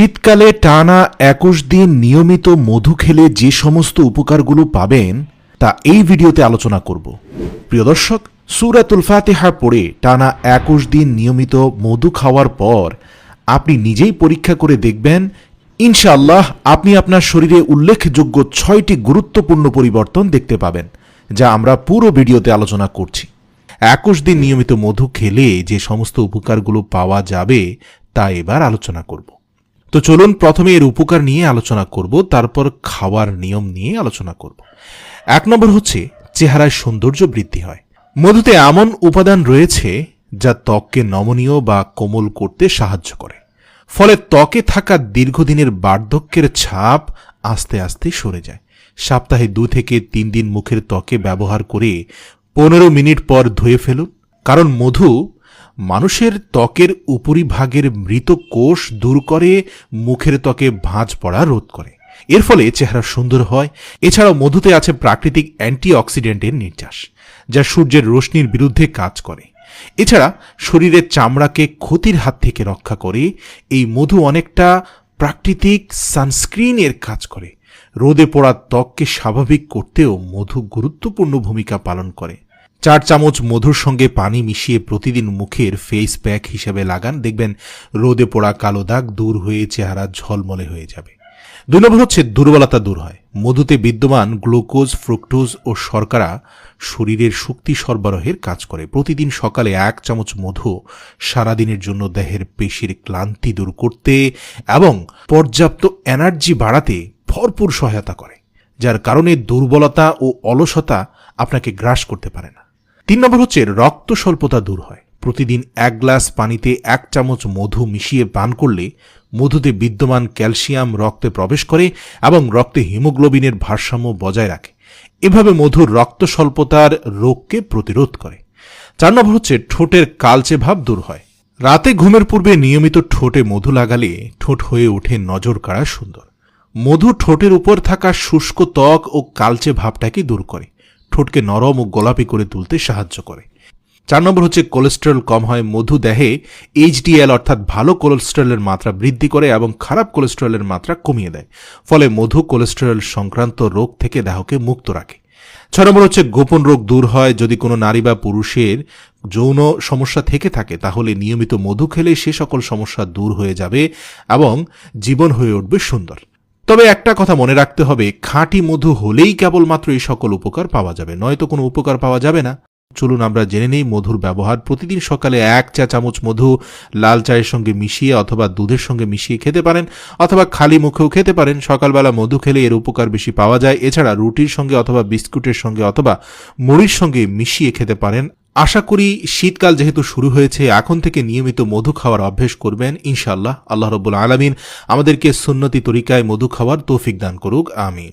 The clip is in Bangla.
শীতকালে টানা একুশ দিন নিয়মিত মধু খেলে যে সমস্ত উপকারগুলো পাবেন, তা এই ভিডিওতে আলোচনা করব। প্রিয় দর্শক, সুরাতুল ফাতিহা পড়ে টানা একুশ দিন নিয়মিত মধু খাওয়ার পর আপনি নিজেই পরীক্ষা করে দেখবেন, ইনশাআল্লাহ আপনি আপনার শরীরে উল্লেখযোগ্য ছয়টি গুরুত্বপূর্ণ পরিবর্তন দেখতে পাবেন, যা আমরা পুরো ভিডিওতে আলোচনা করছি। একুশ দিন নিয়মিত মধু খেলে যে সমস্ত উপকারগুলো পাওয়া যাবে, তা এবার আলোচনা করব। তো চলুন প্রথমে এর উপকার নিয়ে আলোচনা করব, তারপর খাওয়ার নিয়ম নিয়ে আলোচনা করব। এক নম্বর হচ্ছে, চেহারায় সৌন্দর্য বৃদ্ধি হয়। মধুতে এমন উপাদান রয়েছে যা ত্বককে নমনীয় বা কোমল করতে সাহায্য করে। ফলে ত্বকে থাকা দীর্ঘদিনের বার্ধক্যের ছাপ আস্তে আস্তে সরে যায়। সপ্তাহে দু থেকে তিন দিন মুখের ত্বকে ব্যবহার করে পনেরো মিনিট পর ধুয়ে ফেলুন। কারণ মধু মানুষের ত্বকের উপরিভাগের মৃত কোষ দূর করে মুখের ত্বকে ভাঁজ পড়া রোধ করে। এর ফলে চেহারা সুন্দর হয়। এছাড়াও মধুতে আছে প্রাকৃতিক অ্যান্টিঅক্সিডেন্টের নির্যাস, যা সূর্যের রশ্মির বিরুদ্ধে কাজ করে। এছাড়া শরীরের চামড়াকে ক্ষতির হাত থেকে রক্ষা করে এই মধু অনেকটা প্রাকৃতিক সানস্ক্রিনের কাজ করে। রোদে পড়া ত্বককে স্বাভাবিক করতেও মধু গুরুত্বপূর্ণ ভূমিকা পালন করে। চার চামচ মধুর সঙ্গে পানি মিশিয়ে প্রতিদিন মুখের ফেস প্যাক হিসেবে লাগান। দেখবেন রোদে পড়া কালো দাগ দূর হয়ে চেহারা ঝলমলে হয়ে যাবে। দুই নম্বর হচ্ছে দুর্বলতা দূর হয়। মধুতে বিদ্যমান গ্লুকোজ, ফ্রুক্টোজ ও শর্করা শরীরের শক্তি সরবরাহের কাজ করে। প্রতিদিন সকালে এক চামচ মধু সারাদিনের জন্য দেহের পেশির ক্লান্তি দূর করতে এবং পর্যাপ্ত এনার্জি বাড়াতে ভরপুর সহায়তা করে, যার কারণে দুর্বলতা ও অলসতা আপনাকে গ্রাস করতে পারে না। তিন নম্বর হচ্ছে রক্ত স্বল্পতা দূর হয়। প্রতিদিন এক গ্লাস পানিতে এক চামচ মধু মিশিয়ে পান করলে মধুতে বিদ্যমান ক্যালসিয়াম রক্তে প্রবেশ করে এবং রক্তে হিমোগ্লোবিনের ভারসাম্য বজায় রাখে। এভাবে মধুর রক্ত স্বল্পতার রোগকে প্রতিরোধ করে। চার নম্বর হচ্ছে ঠোঁটের কালচে ভাব দূর হয়। রাতে ঘুমের পূর্বে নিয়মিত ঠোঁটে মধু লাগালে ঠোঁট হয়ে ওঠে নজর কাড়া সুন্দর। মধু ঠোঁটের উপর থাকা শুষ্ক ত্বক ও কালচে ভাবটাকে দূর করে। ঠোঁটকে নরম ও গোলাপি করে তুলতে সাহায্য করে। চার নম্বর হচ্ছে কোলেস্টেরল কম হয় মধু দেহে। এইচডিএল অর্থাৎ ভালো কোলেস্টেরলের মাত্রা বৃদ্ধি করে এবং খারাপ কোলেস্টেরলের মাত্রা কমিয়ে দেয়। ফলে মধু কোলেস্টেরল সংক্রান্ত রোগ থেকে দেহকে মুক্ত রাখে। ছয় নম্বর হচ্ছে গোপন রোগ দূর হয়। যদি কোনো নারী বা পুরুষের যৌন সমস্যা থেকে থাকে, তাহলে নিয়মিত মধু খেলে সে সকল সমস্যা দূর হয়ে যাবে এবং জীবন হয়ে উঠবে সুন্দর। তবে একটা কথা মনে রাখতে হবে, খাঁটি মধু হলেই কেবলমাত্র এই সকল উপকার পাওয়া যাবে, নয়তো কোনো উপকার পাওয়া যাবে না। চলুন আমরা জেনে নেই মধুর ব্যবহার। প্রতিদিন সকালে এক চা চামচ মধু লাল চায়ের সঙ্গে মিশিয়ে অথবা দুধের সঙ্গে মিশিয়ে খেতে পারেন, অথবা খালি মুখেও খেতে পারেন। সকালবেলা মধু খেলে এর উপকার বেশি পাওয়া যায়। এছাড়া রুটির সঙ্গে অথবা বিস্কুটের সঙ্গে অথবা মুড়ির সঙ্গে মিশিয়ে খেতে পারেন। আশা করি শীতকাল যেহেতু শুরু হয়েছে, এখন থেকে নিয়মিত মধু খাওয়ার অভ্যেস করবেন ইনশাল্লাহ আল্লাহ রবুল আলমিন আমাদেরকে সুন্নতি তরিকায় মধু খাওয়ার তৌফিক দান করুক, আমিন।